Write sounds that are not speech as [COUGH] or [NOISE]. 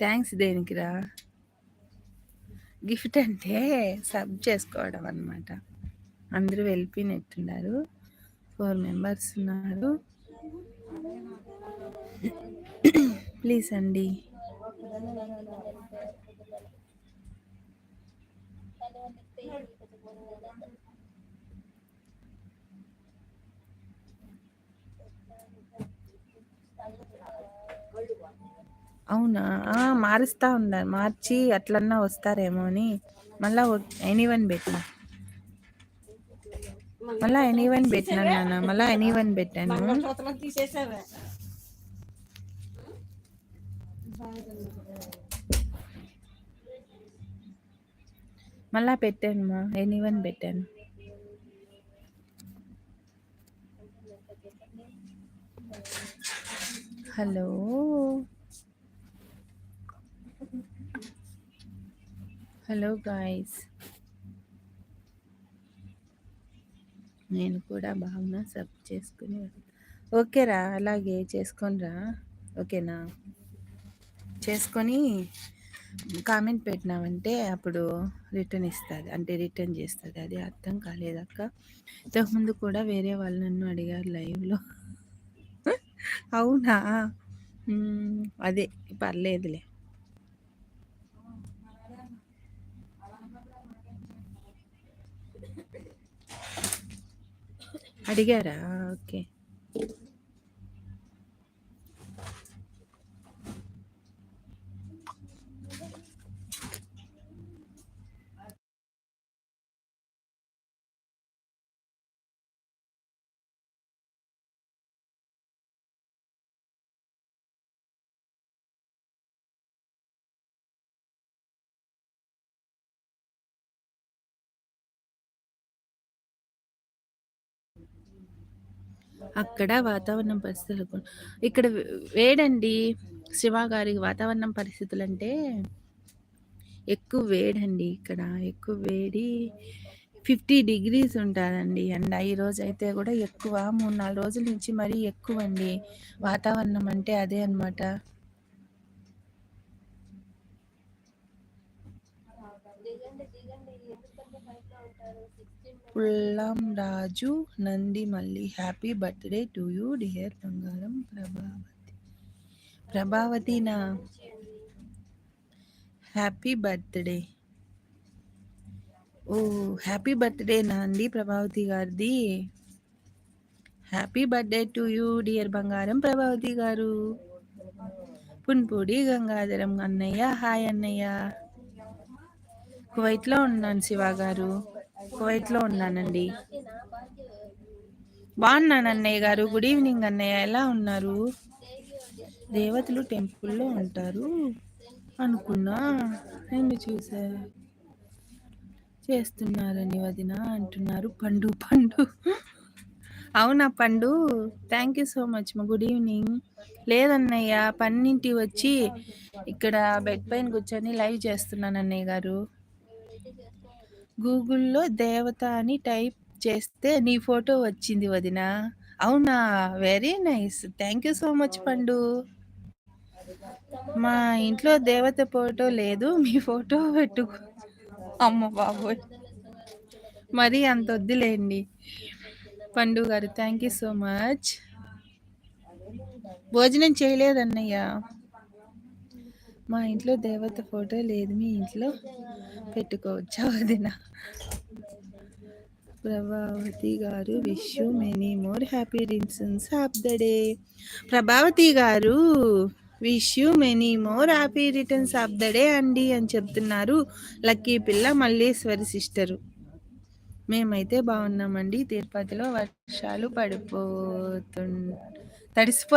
Thanks దేనికిరా? Gift అంటే sub చేసుకోవడం అనమాట అందరూ వెళ్ళిపోయినట్టున్నారు. ఫోర్ మెంబర్స్ ఉన్నారు. ప్లీజ్ అండి. అవునా? మారుస్తా ఉన్నారు మార్చి అట్లన్నా వస్తారేమో అని. మళ్ళా ఎనీ వన్ పెట్టినా? మళ్ళా ఎనీ వన్ పెట్టినా నాన్న? మళ్ళా ఎనీ వన్ పెట్టాను. మళ్ళా పెట్టాను మా. ఎనీ వన్ పెట్టాను. హలో? Hello guys. నేను కూడా బాగున్నా సబ్ చేసుకుని ఓకేరా అలాగే చేసుకొనిరా ఓకేనా? చేసుకొని కామెంట్ పెట్టినామంటే అప్పుడు రిటర్న్ ఇస్తుంది అంటే రిటర్న్ చేస్తుంది. అది అర్థం కాలేదక్క ఇంతకుముందు కూడా వేరే వాళ్ళు నన్ను అడిగారు లైవ్లో. [LAUGHS] అవునా? అదే పర్లేదులే. అడిగారా? ఓకే. అక్కడ వాతావరణం పరిస్థితులు ఇక్కడ వేడండి. శివ గారి వాతావరణం పరిస్థితులు అంటే ఎక్కువ వేడండి ఇక్కడ. ఎక్కువ వేడి ఫిఫ్టీ డిగ్రీస్ ఉంటుందండి. అండ్ ఈ రోజు అయితే కూడా ఎక్కువ మూడు నాలుగు రోజుల నుంచి మరీ ఎక్కువ అండి వాతావరణం అంటే అదే అనమాట పుల్లం రాజు నంది మళ్ళీ happy birthday to you dear బంగారం ప్రభావతి. ప్రభావతి నా హ్యాపీ బర్త్డే. ఓ హ్యాపీ బర్త్డే నా అండి ప్రభావతి గారిది. Happy birthday to you dear బంగారం ప్రభావతి గారు. పున్పూడి గంగాధరం అన్నయ్య హాయ్ అన్నయ్య. కువైట్లో ఉన్నాను శివ గారు. కువైట్లో ఉన్నానండి. బాగున్నాను అన్నయ్య గారు. గుడ్ ఈవినింగ్ అన్నయ్య. ఎలా ఉన్నారు? దేవతలు టెంపుల్లో ఉంటారు అనుకున్నా నేను చూసా చేస్తున్నారని వదిన అంటున్నారు. పండు పండు. అవునా పండు? థ్యాంక్ యూ సో మచ్ మా గుడ్ ఈవినింగ్. లేదన్నయ్య పన్నింటి వచ్చి ఇక్కడ బెడ్ పైన కూర్చొని లైవ్ చేస్తున్నాను అన్నయ్య గారు. గూగుల్లో దేవత అని టైప్ చేస్తే నీ ఫోటో వచ్చింది వదిన. అవునా? Very nice. Thank you so much పండు. మా ఇంట్లో దేవత ఫోటో లేదు మీ ఫోటో పెట్టుకో. అమ్మ బాబోయ్. మరీ అంత వద్దులేండి. పండు గారు థ్యాంక్ యూ సో మచ్. భోజనం చేయలేదన్నయ్య. మా ఇంట్లో దేవత ఫోటో లేదు మీ ఇంట్లో పెట్టుకోవచ్చా వదిన. Prabhavathi garu wish you many more happy returns of the day Prabhavathi garu wish you many more happy returns of the day అండి అని చెప్తున్నారు. లక్కీ పిల్ల మల్లేశ్వరి సిస్టరు మేమైతే బాగున్నామండి. తిరుపతిలో వర్షాలు పడిపోతు తడిసిపో